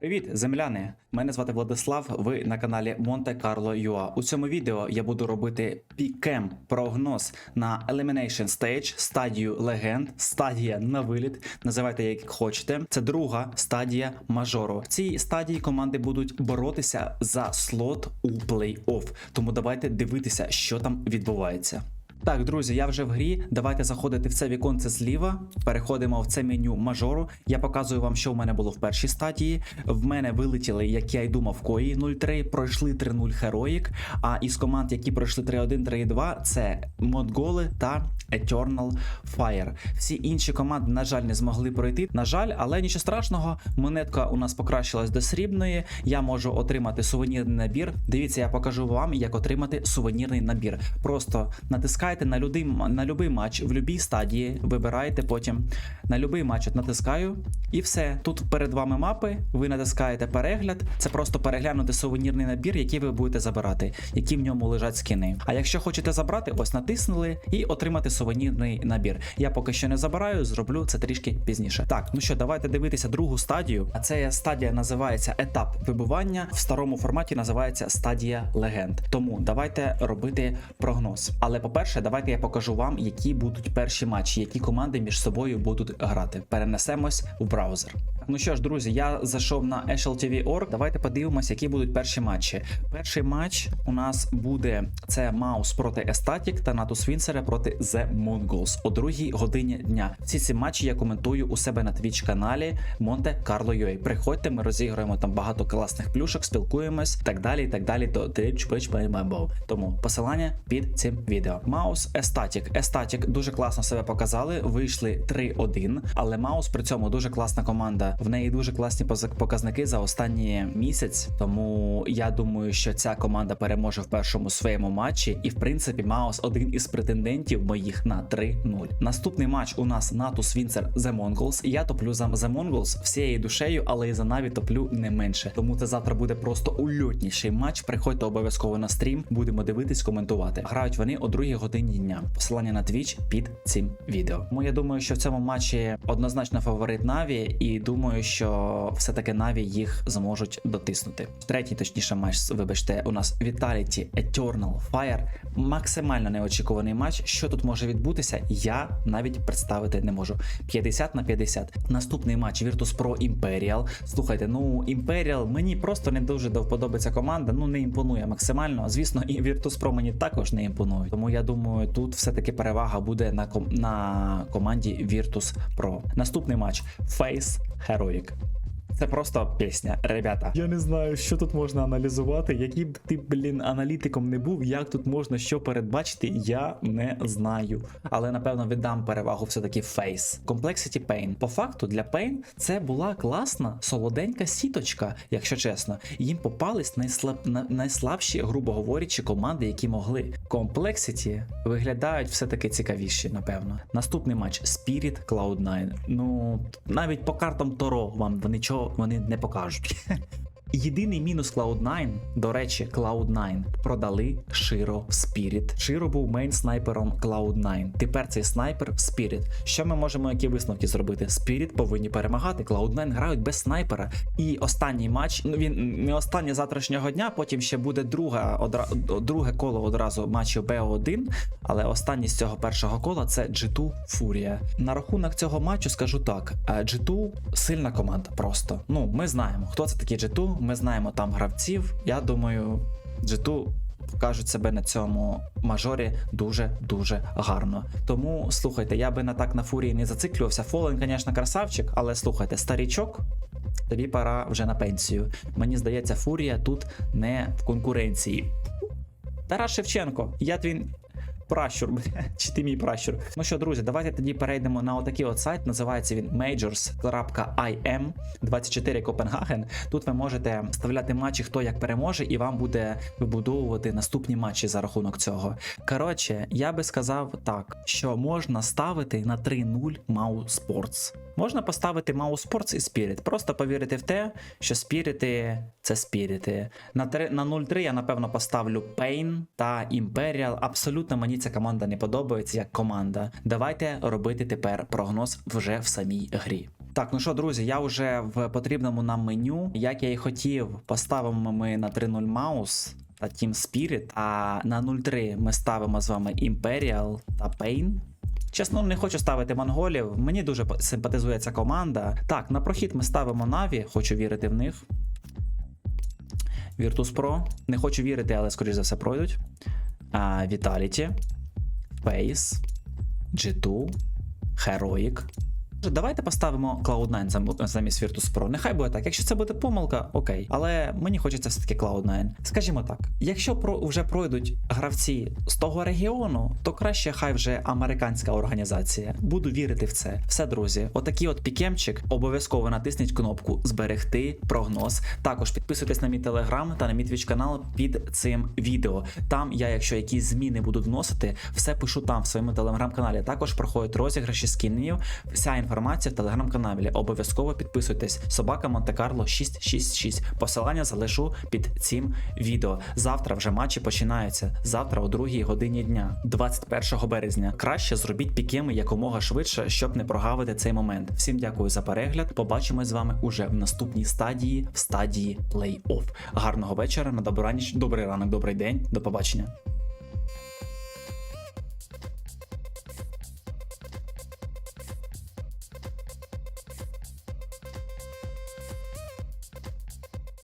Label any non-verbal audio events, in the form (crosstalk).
Привіт, земляни! Мене звати Владислав. Ви на каналі Монте Карло Юа. У цьому відео я буду робити пікем прогноз на Elimination Stage, стадію легенд, стадія на виліт. Називайте як хочете. Це друга стадія мажору. В цій стадії команди будуть боротися за слот у плей-офф. Тому давайте дивитися, що там відбувається. Так, друзі, я вже в грі. Давайте заходити в це віконце зліва. Переходимо в це меню мажору. Я показую вам, що в мене було в першій стадії. В мене вилетіли, як я й думав, кої 0-3, пройшли 3-0 Heroic. А із команд, які пройшли 3-1, 3-2, це Модголи та Eternal Fire. Всі інші команди, на жаль, не змогли пройти. На жаль, але нічого страшного. Монетка у нас покращилась до срібної. Я можу отримати сувенірний набір. Дивіться, я покажу вам, як отримати сувенірний набір. Просто натискайте на любий, на матч в будь-якій стадії. Вибирайте потім на будь-який матч. От натискаю, і все. Тут перед вами мапи. Ви натискаєте перегляд. Це просто переглянути сувенірний набір, який ви будете забирати, які в ньому лежать скини. А якщо хочете забрати, ось натиснули і отримати сувенірний набір. Я поки що не забираю, зроблю це трішки пізніше. Так, ну що, давайте дивитися другу стадію. А ця стадія називається етап вибування. В старому форматі називається стадія легенд. Тому давайте робити прогноз. Але по-перше, давайте я покажу вам, які будуть перші матчі, які команди між собою будуть грати. Перенесемось в браузер. Ну що ж, друзі, я зайшов на HLTV.org. Давайте подивимося, які будуть перші матчі. Перший матч у нас буде це Маус проти Естатік та Натус Вінсера проти The Mongols о другій годині дня. Всі ці матчі я коментую у себе на Twitch каналі Monte Carlo UA. Приходьте, ми розіграємо там багато класних плюшок, спілкуємось, так далі, і так далі. То тому посилання під цим відео. Маус Естатік. Естатік дуже класно себе показали. Вийшли 3-1, але Маус при цьому дуже класна команда. В неї дуже класні показники за останній місяць. Тому я думаю, що ця команда переможе в першому своєму матчі. І в принципі, Маус один із претендентів моїх на 3-0. Наступний матч у нас Натус Вінцер The Mongols. Я топлю за The Mongols всією душею, але і за Наві топлю не менше. Тому це завтра буде просто ульотніший матч. Приходьте обов'язково на стрім, будемо дивитись, коментувати. Грають вони о другій годині дня. Посилання на Twitch під цим відео. Тому я думаю, що в цьому матчі однозначно фаворит Наві, і думаю, що все-таки Наві їх зможуть дотиснути. Третій, точніше, матч, вибачте, у нас Vitality Eternal Fire. Максимально неочікуваний матч. Що тут може відбутися, я навіть представити не можу. 50 на 50. Наступний матч Virtus Pro Imperial. Слухайте, ну Imperial мені просто не дуже до команда. Ну не імпонує максимально. Звісно, і Virtus Pro мені також не імпонує. Тому я думаю, тут все-таки перевага буде на ком на команді Virtus Pro. Наступний матч Face Heroic. Це просто пісня, ребята. Я не знаю, що тут можна аналізувати. Який б ти, блін, аналітиком не був, як тут можна що передбачити, я не знаю. Але напевно віддам перевагу все-таки Face. Complexity Pain. По факту для Pain це була класна, солоденька сіточка, якщо чесно. Їм попались найслаб... на- найслабші, грубо говорячи, команди, які могли. Complexity виглядають все-таки цікавіші, напевно. Наступний матч Spirit Cloud9. Ну, навіть по картам Торо вам нічого вони не покажуть. Єдиний мінус Cloud9, до речі, Cloud9 продали Широ в Spirit. Широ був мейн снайпером Cloud9. Тепер цей снайпер в Spirit. Що ми можемо які висновки зробити? Spirit повинні перемагати. Cloud9 грають без снайпера. І останній матч, ну він не останнє завтрашнього дня, потім ще буде друга, одра, друге коло одразу матчів BO1. Але останній з цього першого кола це G2 Фурія. На рахунок цього матчу скажу так: е, G2 сильна команда просто. Ну, ми знаємо, хто це такі G2, ми знаємо там гравців. Я думаю, G2 покажуть себе на цьому мажорі дуже-дуже гарно. Тому слухайте, я би на так на фурії не зациклювався. Фолен, звісно, красавчик, але слухайте, старічок. Тобі пора вже на пенсію. Мені здається, фурія тут не в конкуренції. Тарас Шевченко, я твій пращур, (laughs) чи ти мій пращур. Ну що, друзі, давайте тоді перейдемо на отакий от сайт. Називається він majors.im 24 Копенгаген. Тут ви можете вставляти матчі, хто як переможе, і вам буде вибудовувати наступні матчі за рахунок цього. Коротше, я би сказав так, що можна ставити на 3-0 Мау Sports. Можна поставити Mau Sports і Spirit. Просто повірити в те, що спірити це спірити. На 3, на 0-3 я напевно поставлю Pain та Imperial. Абсолютно мені ця команда не подобається як команда. Давайте робити тепер прогноз вже в самій грі. Так, ну що, друзі, я вже в потрібному нам меню. Як я і хотів, поставимо ми на 3.0 маус та Team Spirit, а на 0.3 ми ставимо з вами Imperial та Pain. Чесно, не хочу ставити монголів. Мені дуже симпатизує ця команда. Так, на прохід ми ставимо Наві, хочу вірити в них. Virtus Pro. Не хочу вірити, але скоріш за все пройдуть. Vitality, Face, G2, Heroic. Давайте поставимо Cloud9 замість Virtus Pro. Нехай буде так. Якщо це буде помилка, окей. Але мені хочеться все-таки Cloud9. Скажімо так, якщо про вже пройдуть гравці з того регіону, то краще хай вже американська організація. Буду вірити в це. Все, друзі, отакий от пікемчик. Обов'язково натисніть кнопку Зберегти прогноз. Також підписуйтесь на мій телеграм та на мій твіч канал під цим відео. Там я, якщо якісь зміни буду вносити, все пишу там в своєму телеграм-каналі. Також проходять розіграші скінів. Вся інформація в телеграм-каналі. Обов'язково підписуйтесь. Собака Монте-Карло 666. Посилання залишу під цим відео. Завтра вже матчі починаються. Завтра о 2 годині дня, 21 березня. Краще зробіть пікеми якомога швидше, щоб не прогавити цей момент. Всім дякую за перегляд. Побачимось з вами уже в наступній стадії, в стадії плей-офф. Гарного вечора, на добраніч, добрий ранок, добрий день. До побачення.